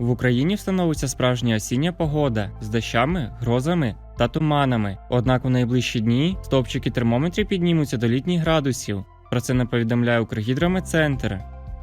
В Україні встановиться справжня осіння погода з дощами, грозами та туманами. Однак у найближчі дні стовпчики термометрів піднімуться до літніх градусів. Про це не повідомляє Укргідрометцентр.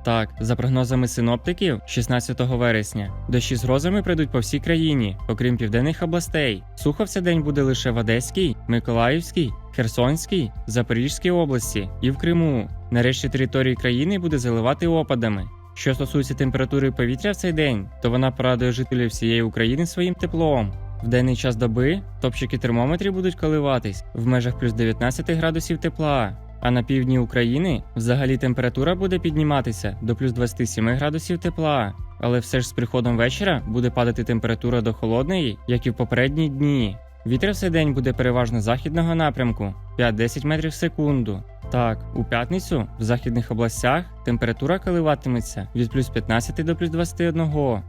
Так, за прогнозами синоптиків, 16 вересня дощі з грозами прийдуть по всій країні, окрім південних областей. Сухо в цей день буде лише в Одеській, Миколаївській, Херсонській, Запорізькій області і в Криму. Нарешті території країни буде заливати опадами. Що стосується температури повітря в цей день, то вона порадує жителів всієї України своїм теплом. В денний час доби топчики термометрів будуть коливатись в межах плюс 19 градусів тепла. А на півдні України взагалі температура буде підніматися до плюс 27 градусів тепла. Але все ж з приходом вечора буде падати температура до холодної, як і в попередні дні. Вітер в цей день буде переважно західного напрямку 5-10 метрів в секунду. Так, у п'ятницю в західних областях температура коливатиметься від плюс 15 до плюс 21,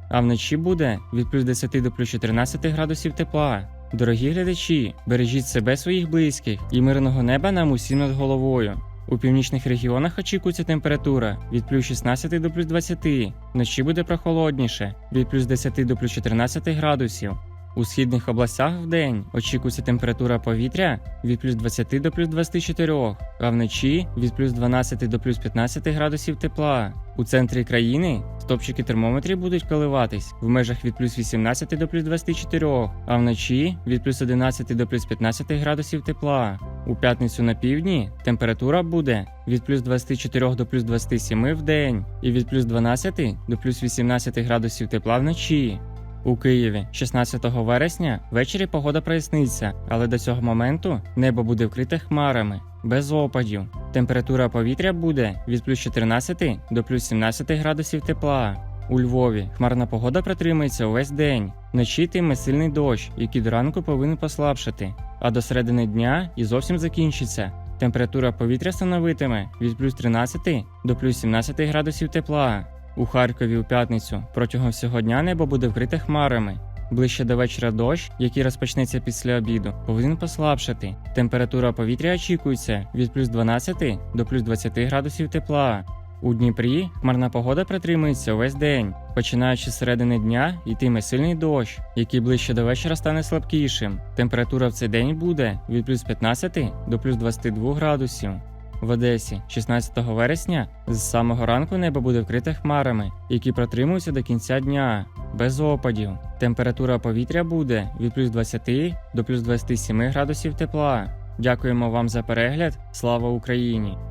а вночі буде від плюс 10 до плюс 14 градусів тепла. Дорогі глядачі, бережіть себе своїх близьких і мирного неба нам усім над головою. У північних регіонах очікується температура від плюс 16 до плюс 20, вночі буде прохолодніше від плюс 10 до плюс 14 градусів. У східних областях вдень очікується температура повітря від плюс 20 до плюс 24, а вночі від плюс 12 до плюс 15 градусів тепла. У центрі країни стопчики термометрів будуть коливатись в межах від плюс 18 до плюс 24, а вночі від плюс 11 до плюс 15 градусів тепла. У п'ятницю на півдні температура буде від плюс 24 до плюс 27 в день і від плюс 12 до плюс 18 градусів тепла вночі. У Києві 16 вересня ввечері погода проясниться, але до цього моменту небо буде вкрите хмарами, без опадів. Температура повітря буде від плюс 14 до плюс 17 градусів тепла. У Львові хмарна погода протримається увесь день. Вночі йтиме сильний дощ, який до ранку повинен послабшати, а до середини дня і зовсім закінчиться. Температура повітря становитиме від плюс 13 до плюс 17 градусів тепла. У Харкові у п'ятницю протягом всього дня небо буде вкрите хмарами. Ближче до вечора дощ, який розпочнеться після обіду, повинен послабшати. Температура повітря очікується від плюс 12 до плюс 20 градусів тепла. У Дніпрі хмарна погода протримується увесь день. Починаючи з середини дня, йтиме сильний дощ, який ближче до вечора стане слабкішим. Температура в цей день буде від плюс 15 до плюс 22 градусів. В Одесі 16 вересня з самого ранку небо буде вкрите хмарами, які протримуються до кінця дня, без опадів. Температура повітря буде від плюс 20 до плюс 27 градусів тепла. Дякуємо вам за перегляд. Слава Україні!